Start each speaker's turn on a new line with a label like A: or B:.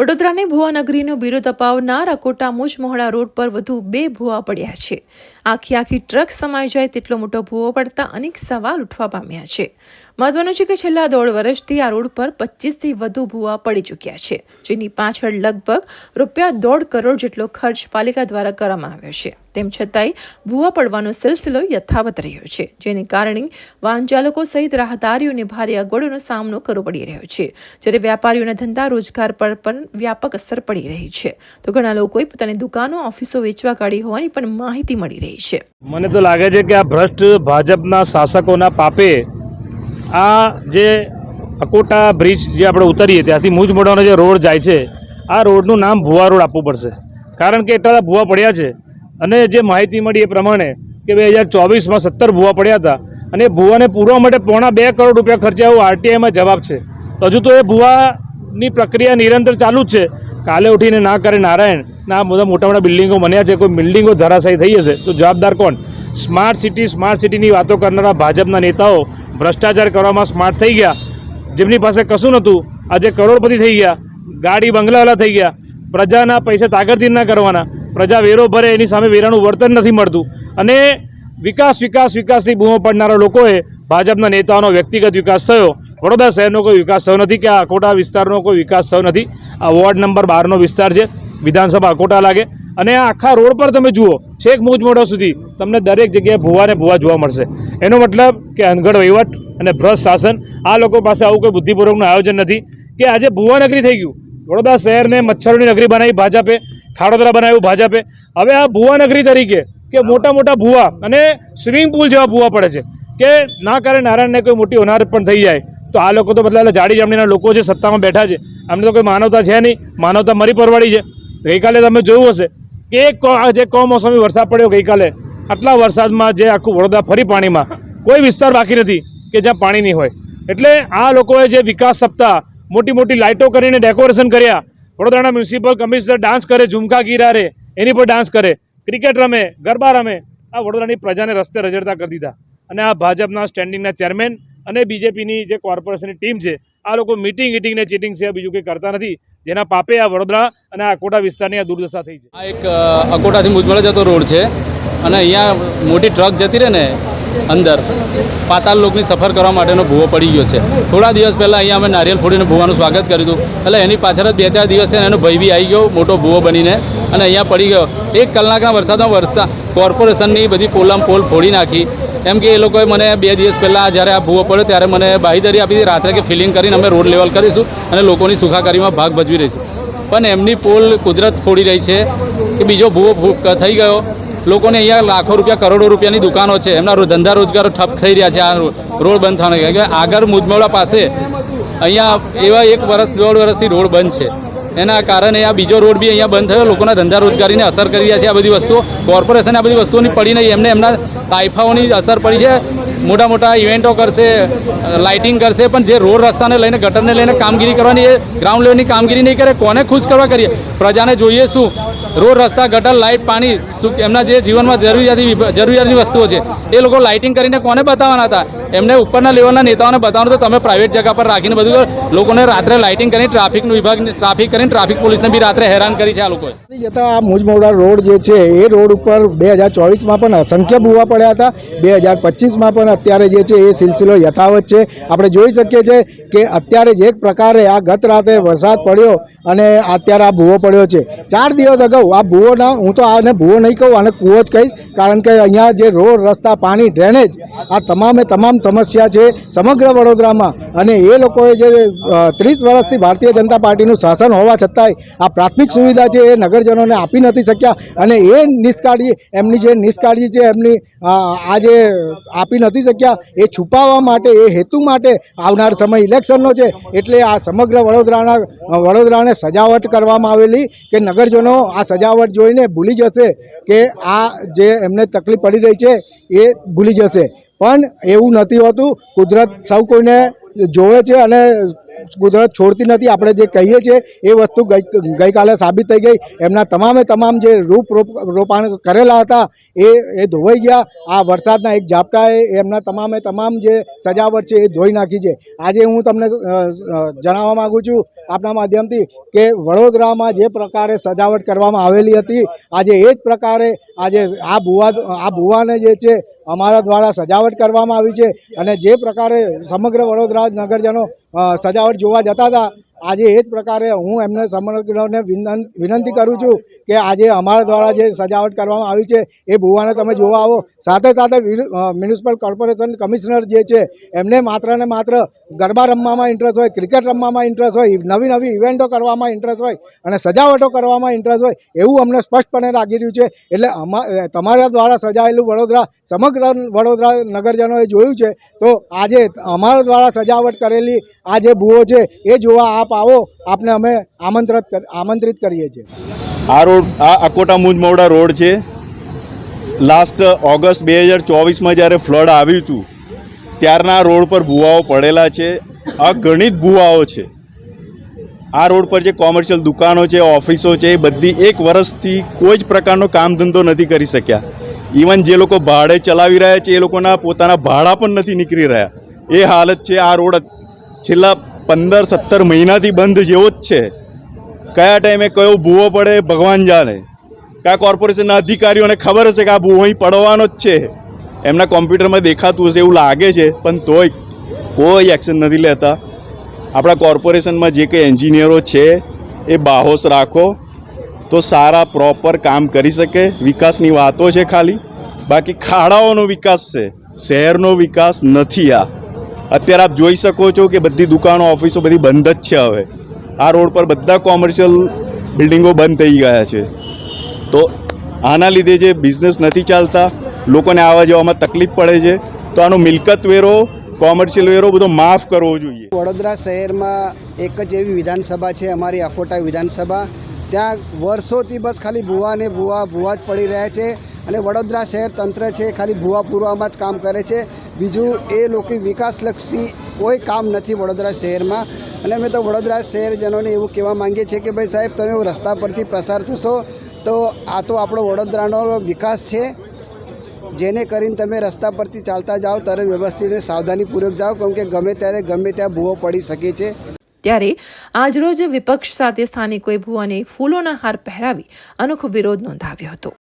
A: વડોદરાની ભુવાનગરીનો બિરુદ અપાવનાર અકોટા મુજમોહડા રોડ પર વધુ બે ભૂવા પડ્યા છે. આખી આખી ટ્રક સમાઈ જાય તેટલો મોટો ભૂવો પડતા અનેક સવાલ ઉઠવા પામ્યા છે. મહત્વનું છે કે છેલ્લા દોઢ વર્ષથી આ રોડ પર પચીસથી વધુ ભૂવા પડી ચૂક્યા છે, જેની પાછળ લગભગ રૂપિયા દોઢ કરોડ જેટલો ખર્ચ પાલિકા દ્વારા કરવામાં આવ્યો છે. તેમ છતાંય ભૂવા પડવાનો સિલસિલો યથાવત રહ્યો છે, જેને કારણે વાહન ચાલકો સહિત રાહદારીઓને ભારે અગવડોનો સામનો કરવો પડી રહ્યો છે. જ્યારે વેપારીઓના ધંધા રોજગાર પર પણ વ્યાપક અસર પડી રહી છે. તો ઘણા લોકોએ પોતાની દુકાનો, ઓફિસો વેચવા કાઢી હોવાની પણ માહિતી મળી રહી છે.
B: મને તો લાગે છે કે આ ભ્રષ્ટ ભાજપના શાસકોના પાપે આ જે અકોટા બ્રિજ જે આપણે ઉતરીએ ત્યાંથી મુજ મોઢાનો જે રોડ જાય છે, આ રોડનું નામ ભુવા રોડ આપવું પડશે. કારણ કે એટલા ભુવા પડ્યા છે. અને જે માહિતી મળી એ પ્રમાણે કે બે હજાર ચોવીસમાં સત્તર ભુવા પડ્યા હતા અને એ ભુવાને પૂરવા માટે પોણા બે કરોડ રૂપિયા ખર્ચ્યા એવું આરટીઆઈમાં જવાબ છે. હજુ તો એ ભુવાની પ્રક્રિયા નિરંતર ચાલુ જ છે. કાલે ઉઠીને ના કરે નારાયણ, ના બધા મોટા મોટા બિલ્ડિંગો બન્યા છે, કોઈ બિલ્ડિંગો ધરાશાયી થઈ જશે તો જવાબદાર કોણ? સ્માર્ટ સિટી, સ્માર્ટ સિટીની વાતો કરનારા ભાજપના નેતાઓ ભ્રષ્ટાચાર કરવામાં સ્માર્ટ થઈ ગયા. જેમની પાસે કશું નહોતું. આજે કરોડપતિ થઈ ગયા. ગાડી બંગલાવાલા થઈ ગયા. પ્રજાના પૈસા તાગરતી ના કરવાના. પ્રજા વેરો ભરે, એની સામે વેરાનું વર્તન નથી મળતું. અને વિકાસ વિકાસ વિકાસથી બૂમો પડનારા લોકોએ ભાજપના નેતાઓનો વ્યક્તિગત વિકાસ થયો. વડોદરા શહેરનો કોઈ વિકાસ થયો નથી કે આ અકોટા વિસ્તારનો કોઈ વિકાસ થયો નથી. આ વોર્ડ નંબર બારનો વિસ્તાર છે. વિધાનસભા અકોટા લાગે. અને આ આખા રોડ પર તમે જુઓ, છેક મૂજમોઢો સુધી તમને દરેક જગ્યાએ ભૂવા ને ભૂવા જોવા મળશે. એનો મતલબ કે અનગઢ વહીવટ અને ભ્રષ્ટ શાસન, આ લોકો પાસે આવું કોઈ બુદ્ધિપૂર્વકનું આયોજન નથી કે આજે ભૂવા નગરી થઈ ગયું. વડોદરા શહેરને મચ્છરોની નગરી બનાવી ભાજપે, ખાડોદરા બનાવ્યું ભાજપે. હવે આ ભૂવા નગરી તરીકે કે મોટા મોટા ભૂવા અને સ્વિમિંગ પુલ જેવા ભૂવા પડે છે કે ના કરે નારાયણને કોઈ મોટી હોનાર પણ થઈ જાય, તો આ લોકો તો બદલા જાડી જામણીના લોકો છે, સત્તામાં બેઠા છે. અમને તો કોઈ માનવતા છે નહીં, માનવતા મરી પરવાડી છે. ગઈકાલે તમે જોયું હશે કે જે કમોસમી વરસાદ પડ્યો ગઈકાલે, આટલા વરસાદમાં જે આખું વડોદરા ફરી પાણીમાં, કોઈ વિસ્તાર બાકી નથી કે જ્યાં પાણી નહીં હોય. એટલે આ લોકોએ જે વિકાસ સપ્તાહ મોટી મોટી લાઇટો કરીને ડેકોરેશન કર્યા, વડોદરાના મ્યુનિસિપલ કમિશનર ડાન્સ કરે, ઝુમકા ગીરા રે, એની પર ડાન્સ કરે, ક્રિકેટ રમે, ગરબા રમે, આ વડોદરાની પ્રજાને રસ્તે રજડતા કરી દીધા. અને આ ભાજપના સ્ટેન્ડિંગના ચેરમેન અને બીજેપીની જે કોર્પોરેશનની ટીમ છે, આ લોકો મિટિંગ ઇટિંગ ને ચીટિંગ સિવાય બીજું કંઈ કરતા નથી. જેના પાપે આ વડોદરા અને આ કોટા વિસ્તારની આ દુર્દશા થઈ છે.
C: આ એક અકોટાથી મુજમળે જતો રોડ છે અને અહીંયા મોટી ટ્રક જતી રહે ને અંદર, પાતાલ લોકની સફર કરવા માટેનો ભૂવો પડી ગયો છે. થોડા દિવસ પહેલાં અહીંયા અમે નારિયેલ ફોડીને ભૂવાનું સ્વાગત કર્યું હતું. એટલે એની પાછળ જ બે ચાર દિવસ થયા એનો ભય બી આવી ગયો, મોટો ભૂવો બનીને અને અહીંયા પડી ગયો. એક કલાકના વરસાદમાં વરસા, કોર્પોરેશનની બધી પોલમ પોલ ફોડી નાખી એમ કે એ લોકોએ મને બે દિવસ પહેલાં જ્યારે આ ભૂવો પડ્યો ત્યારે મને બાહીધરી આપી હતી. રાત્રે કે ફિલિંગ કરીને અમે રોડ લેવલ કરીશું અને લોકોની સુખાકારીમાં ભાગ ભજવી રહીશું. પણ એમની પોલ કુદરત ફોડી રહી છે કે બીજો ભૂવો થઈ ગયો. લોકોને અહીંયા લાખો રૂપિયા, કરોડો રૂપિયાની દુકાનો છે. એમના ધંધા રોજગારો ઠપ થઈ રહ્યા છે. આ રોડ બંધ થવાના કે આગળ મુજમોડા પાસે અહીંયા એવા એક વર્ષ દોઢ વર્ષથી રોડ બંધ છે. એના કારણે આ બીજો રોડ બી અહીંયા બંધ થયો. લોકોના ધંધા રોજગારીને અસર કરી રહ્યા છે આ બધી વસ્તુઓ. કોર્પોરેશન આ બધી વસ્તુઓની પડી નહીં. એમને એમના તાઇફાઓની અસર પડી છે. મોટા મોટા ઇવેન્ટો કરશે, લાઇટિંગ કરશે, પણ જે રોડ રસ્તાને લઈને, ગટરને લઈને કામગીરી કરવાની એ ગ્રાઉન્ડ લેવલની કામગીરી નહીં કરે. કોને ખુશ કરવા કરીએ? પ્રજાને જોઈએ શું? રોડ, રસ્તા, ગટર, લાઇટ, પાણી, શું એમના જે જીવનમાં જરૂરિયાતી જરૂરિયાતની વસ્તુઓ છે. એ લોકો લાઇટિંગ કરીને કોને બતાવવાના હતા? એમને ઉપરના લેવલના નેતાઓને બતાવવાનું તો તમે પ્રાઇવેટ જગ્યા પર રાખીને બધું લોકોને રાત્રે લાઇટિંગ કરીને ટ્રાફિકનું વિભાગ ટ્રાફિક કરીને ટ્રાફિક પોલીસને બી રાત્રે હેરાન કરી છે આ લોકોએ.
D: જતા આ મુજમોડા રોડ જે છે, એ રોડ ઉપર બે હજાર ચોવીસમાં પણ અસંખ્ય ભૂવા પડ્યા હતા. બે હજાર પચીસમાં પણ અત્યારે જે છે, એ સિલસિલો યથાવત છે. આપણે જોઈ શકીએ છીએ કે અત્યારે જે પ્રકારે આ ગત રાતે વરસાદ પડ્યો અને અત્યારે આ ભૂવો પડ્યો છે. ચાર દિવસ અગાઉ આ ભૂવો ના હું તો આને ભૂવો નહીં કહું, આને કૂવો જ કહીશ, કારણ કે અહીંયા જે રોડ, રસ્તા, પાણી, ડ્રેનેજ, આ તમામે તમામ સમસ્યા છે સમગ્ર વડોદરામાં. અને એ લોકોએ જે ત્રીસ વર્ષથી ભારતીય જનતા પાર્ટીનું શાસન હોવા છતાંય આ પ્રાથમિક સુવિધા છે એ નગરજનોને આપી નથી શક્યા. અને એ નિષ્કાળજી, એમની જે નિષ્કાળજી છે, એમની આ જે આપી નથી શક્યા, એ છુપાવવા માટે, એ હેતુ માટે આવનાર સમય ઇલેક્શનનો છે. એટલે આ સમગ્ર વડોદરાના વડોદરાને સજાવટ કરવામાં આવેલી કે નગરજનો આ સજાવટ જોઈને ભૂલી જશે કે આ જે એમને તકલીફ પડી રહી છે એ ભૂલી જશે. પણ એવું નથી હોતું. કુદરત સૌ કોઈને જોવે છે અને કુદરત છોડતી નથી. આપણે જે કહીએ છીએ એ વસ્તુ ગઈકાલે સાબિત થઈ ગઈ. એમના તમામે તમામ જે રૂપ રોપ- રોપાણ કરેલા હતા એ એ ધોવાઈ ગયા. આ વરસાદના એક ઝાપટાએ એમના તમામે તમામ જે સજાવટ છે એ ધોઈ નાખી છે. આજે હું તમને જણાવવા માગું છું આપના માધ્યમથી કે વડોદરામાં જે પ્રકારે સજાવટ કરવામાં આવેલી હતી, આજે એ જ પ્રકારે આજે આ ભુવા, આ ભુવાને જે છે અમારા દ્વારા સજાવટ કરવામાં આવી છે અને જે પ્રકારે સમગ્ર વડોદરા નગરજનો સજાવટ જોવા જતા હતા આજે એ જ પ્રકારે હું એમને સમગ્રને વિનંત, વિનંતી કરું છું કે આજે અમારા દ્વારા જે સજાવટ કરવામાં આવી છે, એ ભુવાને તમે જોવા આવો. સાથે સાથે મ્યુનિસિપલ કોર્પોરેશન કમિશનર જે છે, એમને માત્ર ને માત્ર ગરબા રમવામાં ઇન્ટરેસ્ટ હોય, ક્રિકેટ રમવામાં ઇન્ટરેસ્ટ હોય નવી નવી ઇવેન્ટો કરવામાં ઇન્ટરેસ્ટ હોય અને સજાવટો કરવામાં ઇન્ટરેસ્ટ હોય, એવું અમને સ્પષ્ટપણે લાગી રહ્યું છે. એટલે અમા તમારા દ્વારા સજાયેલું વડોદરા, સમગ્ર વડોદરા નગરજનોએ જોયું છે. તો આજે અમારા દ્વારા સજાવટ કરેલી આ જે ભૂવો છે, એ જોવા આપ આવો આપને અમે આમંત્રિત આમંત્રિત કરીએ છીએ.
E: આ રોડ, આ અકોટા મુંજમોડા રોડ છે. લાસ્ટ ઓગસ્ટ બે હજાર ચોવીસમાં જ્યારે ફ્લડ આવ્યું હતું, ત્યારના રોડ પર ભૂવાઓ પડેલા છે. આ ગણિત ભૂવાઓ છે. આ રોડ પર જે કોમર્શિયલ દુકાનો છે, ઓફિસો છે, એ બધી એક વર્ષથી કોઈ જ પ્રકારનો કામ ધંધો નથી કરી શક્યા. ઇવન જે લોકો ભાડે ચલાવી રહ્યા છે, એ લોકોના પોતાના ભાડા પણ નથી નીકળી રહ્યા. એ હાલત છે આ રોડ છેલ્લા પંદર સત્તર મહિનાથી બંધ જેવો જ છે. કયા ટાઈમે કયો ભૂવો પડે ભગવાન જાણે. કયા કોર્પોરેશનના અધિકારીઓને ખબર હશે કે આ ભૂવો અહીં પડવાનો જ છે. એમના કોમ્પ્યુટરમાં દેખાતું હશે એવું લાગે છે, પણ તોય કોઈ એક્શન નથી લેતા. આપણા કોર્પોરેશનમાં જે કંઈ એન્જિનિયરો છે, એ બાહોશ રાખો. તો સારા, પ્રોપર કામ કરી શકે. વિકાસની વાતો છે ખાલી. બાકી ખાડાઓનો વિકાસ છે. શહેરનો વિકાસ નથી આ. અત્યારે આપ જોઈ શકો છો કે બધી દુકાનો, ઓફિસો બધી બંધ જ છે હવે. આ રોડ પર બધા કોમર્શિયલ બિલ્ડિંગો બંધ થઈ ગયા છે. તો આના લીધે જે બિઝનેસ નથી ચાલતા, લોકોને આવવા જવામાં તકલીફ પડે છે, તો આનો મિલકત વેરો, કોમર્શિયલ વેરો બધો માફ કરવો જોઈએ.
F: વડોદરા શહેરમાં એક જ એવી વિધાનસભા છે, અમારી અકોટા વિધાનસભા. ત્યાં વર્ષોથી બસ ખાલી ભૂવા ને ભૂવા ભૂવા જ પડી રહ્યા છે. અને વડોદરા શહેર તંત્ર છે, ખાલી ભૂવા પૂરવામાં જ કામ કરે છે. બીજું, એ લોકો વિકાસલક્ષી કોઈ કામ નથી વડોદરા શહેરમાં. અને અમે તો વડોદરા શહેરજનોને એવું કહેવા માંગીએ છીએ કે, ભાઈ સાહેબ, તમે રસ્તા પરથી પસાર થશો, તો આ તો આપણો વડોદરાનો વિકાસ છે. જેને કરીને તમે રસ્તા પરથી ચાલતા જાઓ, ત્યારે વ્યવસ્થિત સાવધાનીપૂર્વક જાઓ, કેમ કે ગમે ત્યારે ગમે ત્યાં ભૂવો પડી શકે છે.
A: ત્યારે આજરોજ વિપક્ષ સાથે સ્થાનિકોએ ભૂવાને ફૂલોના હાર પહેરાવી અનોખો વિરોધ નોંધાવ્યો હતો.